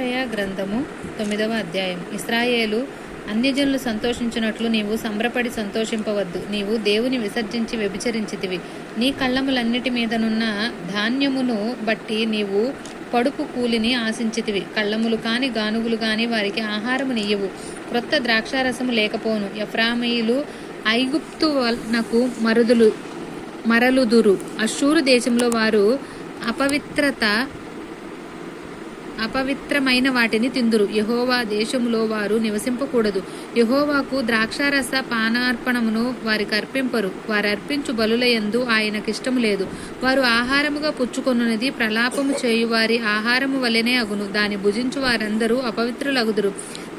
యషయ గ్రంథము తొమ్మిదవ అధ్యాయం. ఇస్రాయేలు అన్యజనులు సంతోషించినట్లు నీవు సంబరపడి సంతోషింపవద్దు. నీవు దేవుని విసర్జించి వ్యభిచరించితివి. నీ కళ్ళములన్నిటి మీదనున్న ధాన్యమును బట్టి నీవు పడుపు కూలిని ఆశించితివి. కళ్ళములు కాని గానుగులు కాని వారికి ఆహారము నీయవు. క్రొత్త ద్రాక్షారసము లేకపోను. ఎఫ్రామీయులు ఐగుప్తు నాకు మరుదులు మరలుదురు. అశూరు దేశంలో వారు అపవిత్రత అపవిత్రమైన వాటిని తిందురు. యహోవా దేశములో వారు నివసింపకూడదు. యహోవాకు ద్రాక్షారస పానార్పణమును వారికి అర్పింపరు. వారు అర్పించు బలులయందు ఆయనకిష్టము లేదు. వారు ఆహారముగా పుచ్చుకొనున్నది ప్రలాపము చేయు వారి ఆహారము వలెనే అగును. దాని భుజించు వారందరూ అపవిత్రులగుదురు.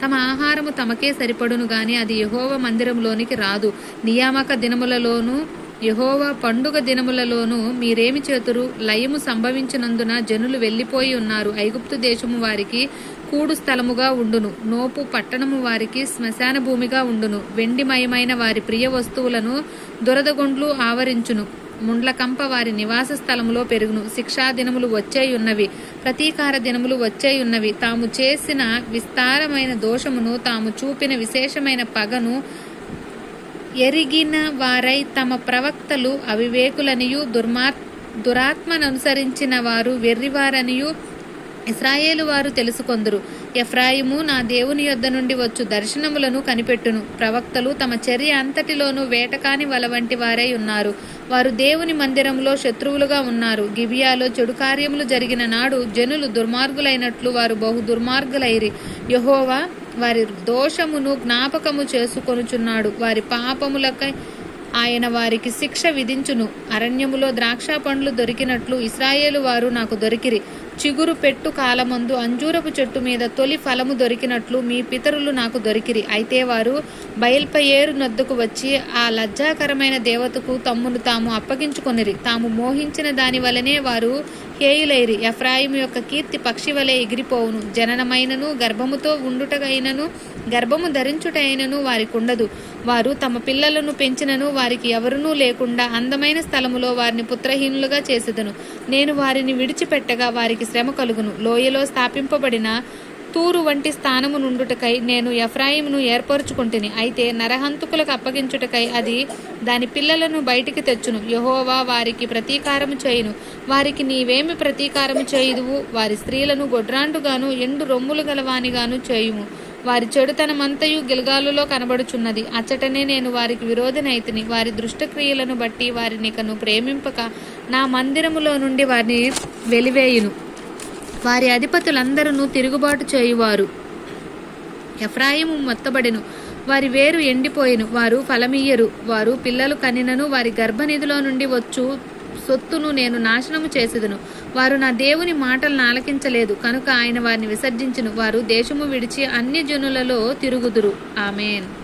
తమ ఆహారము తమకే సరిపడును గాని అది యహోవ మందిరంలోనికి రాదు. నియామక దినములలోనూ యహోవా పండుగ దినములలోనూ మీరేమి చేతురు? లయము సంభవించినందున జనులు వెళ్ళిపోయి ఉన్నారు. ఐగుప్తు దేశము వారికి కూడు స్థలముగా ఉండును. నోపు పట్టణము వారికి శ్మశాన భూమిగా ఉండును. వెండిమయమైన వారి ప్రియ వస్తువులను దురదగొండ్లు ఆవరించును. ముండ్లకంప వారి నివాస స్థలములో పెరుగును. శిక్షా దినములు వచ్చేయున్నవి ప్రతీకార దినములు వచ్చేయున్నవి తాము చేసిన విస్తారమైన దోషమును తాము చూపిన విశేషమైన పగను ఎరిగిన వారై తమ ప్రవక్తలు అవివేకులనియు దుర్మార్ దురాత్మననుసరించిన వారు వెర్రివారనియు ఇస్రాయేలు వారు తెలుసుకొందురు. ఎఫ్రాయిము నా దేవుని యొద్ద నుండి వచ్చు దర్శనములను కనిపెట్టును. ప్రవక్తలు తమ చర్య అంతటిలోనూ వేటకాని వల వంటి వారై ఉన్నారు. వారు దేవుని మందిరంలో శత్రువులుగా ఉన్నారు. గిబియాలో చెడు కార్యములు జరిగిన నాడు జనులు దుర్మార్గులైనట్లు వారు బహు దుర్మార్గులైరి. యహోవా వారి దోషమును జ్ఞాపకము చేసుకొనుచున్నాడు. వారి పాపములకై ఆయన వారికి శిక్ష విధించును. అరణ్యములో ద్రాక్ష పండ్లు దొరికినట్లు ఇస్రాయేలు వారు నాకు దొరికిరి. చిగురు పెట్టు కాలమందు అంజూరపు చెట్టు మీద తొలి ఫలము దొరికినట్లు మీ పితరులు నాకు దొరికిరి. అయితే వారు బయల్పయేరు నద్దుకు వచ్చి ఆ లజ్జాకరమైన దేవతకు తమ్మును తాము అప్పగించుకొనిరి. తాము మోహించిన దాని వలనే వారు హేయులైరి ఎఫ్రాయిము యొక్క కీర్తి పక్షి వలె ఎగిరిపోవును. జననమైనను గర్భముతో ఉండుటగైనను గర్భము ధరించుటైనను వారికి ఉండదు వారు తమ పిల్లలను పెంచినను వారికి ఎవరునూ లేకుండా అందమైన స్థలములో వారిని పుత్రహీనులుగా చేసేదను. నేను వారిని విడిచిపెట్టగా వారికి శ్రమ కలుగును. లోయలో స్థాపింపబడిన తూరు వంటి స్థానము నుండుటకై నేను ఎఫ్రాయిమును ఏర్పరచుకుంటుని. అయితే నరహంతుకులకు అప్పగించుటకై అది దాని పిల్లలను బయటికి తెచ్చును. యహోవా వారికి ప్రతీకారము చేయును. వారికి నీవేమి ప్రతీకారము చేయుదువు? వారి స్త్రీలను గొడ్రాండుగాను ఎండు రొమ్ములు గలవానిగాను చేయుము. వారి చెడుతనమంతయు గిల్గాలులో కనబడుచున్నది. అచ్చటనే నేను వారికి విరోధనైతిని. వారి దుష్టక్రియలను బట్టి వారిని కను ప్రేమింపక నా మందిరములో నుండి వారిని వెలివేయును. వారి అధిపతులందరూ తిరుగుబాటు చేయువారు. ఎఫ్రాయిము మొత్తబడెను. వారి వేరు ఎండిపోయిను. వారు ఫలమియ్యరు వారు పిల్లలు కనినను. వారి గర్భనిధిలో నుండి వచ్చు సొత్తును నేను నాశనము చేసేదను. వారు నా దేవుని మాటలను ఆలకించలేదు కనుక ఆయన వారిని విసర్జించును. వారు దేశము విడిచి అన్ని జనులలో తిరుగుదురు. ఆమెన్.